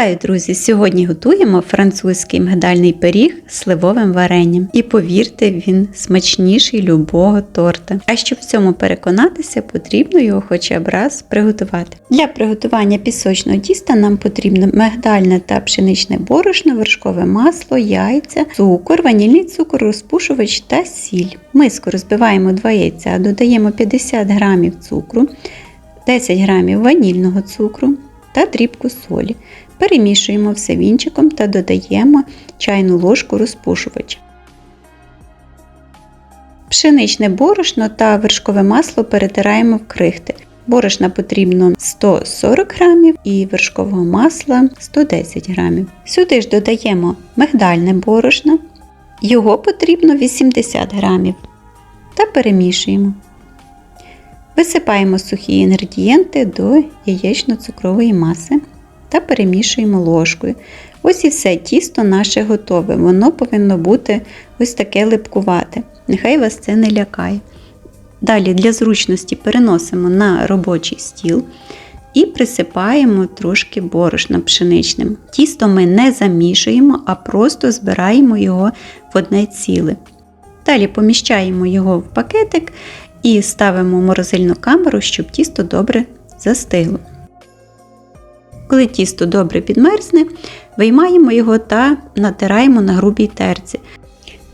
Вітаю, друзі! Сьогодні готуємо французький мигдальний пиріг з сливовим варенням. І повірте, він смачніший любого торта. А щоб в цьому переконатися, потрібно його хоча б раз приготувати. Для приготування пісочного тіста нам потрібно мигдальне та пшеничне борошно, вершкове масло, яйця, цукор, ванільний цукор, розпушувач та сіль. Миску розбиваємо 2 яйця, додаємо 50 г цукру, 10 г ванільного цукру та дрібку солі. Перемішуємо все вінчиком та додаємо чайну ложку розпушувача. Пшеничне борошно та вершкове масло перетираємо в крихти. Борошна потрібно 140 г і вершкового масла 110 г. Сюди ж додаємо мигдальне борошно, його потрібно 80 г та перемішуємо. Висипаємо сухі інгредієнти до яєчно-цукрової маси та перемішуємо ложкою. Ось і все тісто наше готове. Воно повинно бути ось таке липкувате. Нехай вас це не лякає. Далі для зручності переносимо на робочий стіл і присипаємо трошки борошна пшеничним. Тісто ми не замішуємо, а просто збираємо його в одне ціле. Далі поміщаємо його в пакетик і ставимо в морозильну камеру, щоб тісто добре застигло. Коли тісто добре підмерзне, виймаємо його та натираємо на грубій терці.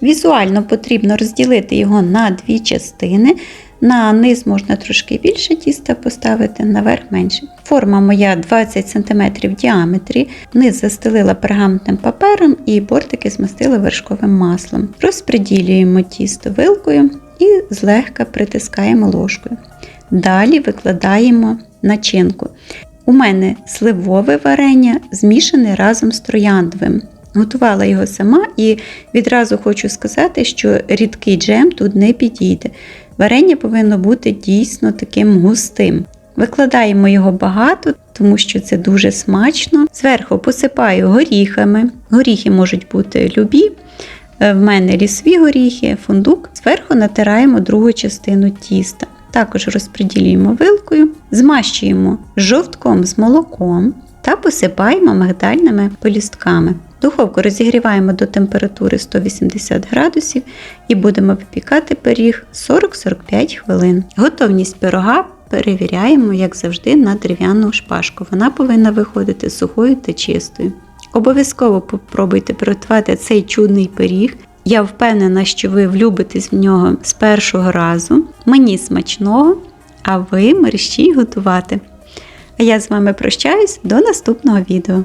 Візуально потрібно розділити його на дві частини. На низ можна трошки більше тіста поставити, наверх менше. Форма моя 20 см в діаметрі, низ застелила пергаментним папером і бортики змастила вершковим маслом. Розпреділюємо тісто вилкою і злегка притискаємо ложкою. Далі викладаємо начинку. У мене сливове варення змішане разом з трояндовим. Готувала його сама і відразу хочу сказати, що рідкий джем тут не підійде. Варення повинно бути дійсно таким густим. Викладаємо його багато, тому що це дуже смачно. Зверху посипаю горіхами. Горіхи можуть бути любі. В мене лісові горіхи, фундук. Зверху натираємо другу частину тіста. Також розподілюємо вилкою, змащуємо жовтком з молоком та посипаємо мигдальними полістками. Духовку розігріваємо до температури 180 градусів і будемо випікати пиріг 40-45 хвилин. Готовність пирога перевіряємо, як завжди, на дерев'яну шпажку. Вона повинна виходити сухою та чистою. Обов'язково попробуйте приготувати цей чудний пиріг. Я впевнена, що ви влюбитесь в нього з першого разу. Мені смачного, а ви мерщій готувати. А я з вами прощаюсь до наступного відео.